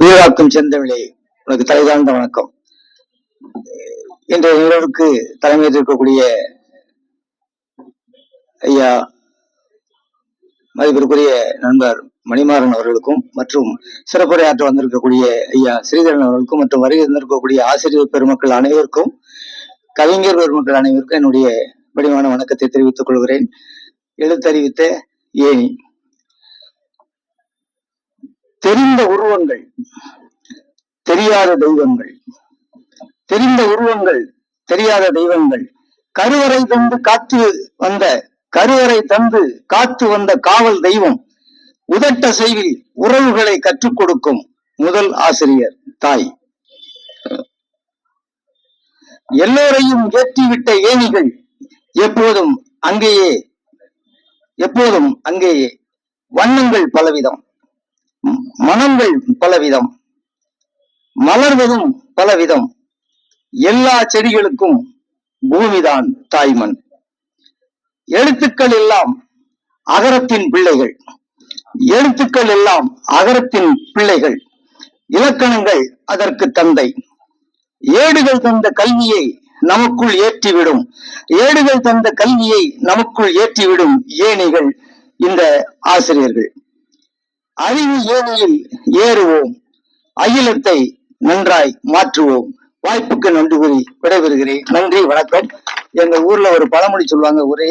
வீராக்கும் செந்தமிழே உனக்கு தலைதாழ்ந்த வணக்கம். இன்றைய நிகழ்வுக்கு தலைமை இருக்கக்கூடிய ஐயா மதிப்பிற்குரிய நண்பர் மணிமாறன் அவர்களுக்கும் மற்றும் சிறப்புரையாற்ற வந்திருக்கக்கூடிய ஐயா ஸ்ரீதரன் அவர்களுக்கும் மற்றும் வருகை வந்திருக்கக்கூடிய ஆசிரியர் பெருமக்கள் அனைவருக்கும் கவிஞர் பெருமக்கள் அனைவருக்கும் என்னுடைய வடிவான வணக்கத்தை தெரிவித்துக் கொள்கிறேன். எழுத்தறிவித்த ஏனி தெரிந்த உருவங்கள் தெரியாத தெய்வங்கள். தெரிந்த உருவங்கள் தெரியாத தெய்வங்கள். கருவறை தந்து காத்து வந்த கருவறை தந்து காத்து வந்த காவல் தெய்வம். உதட்ட செய்வில் உறவுகளை கற்றுக் கொடுக்கும் முதல் ஆசிரியர் தாய். எல்லோரையும் ஏற்றிவிட்ட ஏணிகள் எப்போதும் அங்கேயே எப்போதும் அங்கேயே. வண்ணங்கள் பலவிதம் மனங்கள் பலவிதம் மலர்வதும் பலவிதம். எல்லா செடிகளுக்கும் பூமிதான் தாய்மண் எழுத்துக்கள் எல்லாம் அகரத்தின் பிள்ளைகள். எழுத்துக்கள் எல்லாம் அகரத்தின் பிள்ளைகள் இலக்கணங்கள் அதற்கு தந்தை. ஏடுகள் தந்த கல்வியை நமக்குள் ஏற்றிவிடும். ஏடுகள் தந்த கல்வியை நமக்குள் ஏற்றிவிடும் ஏணிகள் இந்த ஆசிரியர்கள். அறிவு ஏணியில் ஏறுவோம். அகிலத்தை நன்றாய் மாற்றுவோம். வாய்ப்புக்கு நன்றி கூறி விடைபெறுகிறேன். நன்றி வணக்கம். எங்க ஊர்ல ஒரு பழமொழி சொல்லுவாங்க ஒரே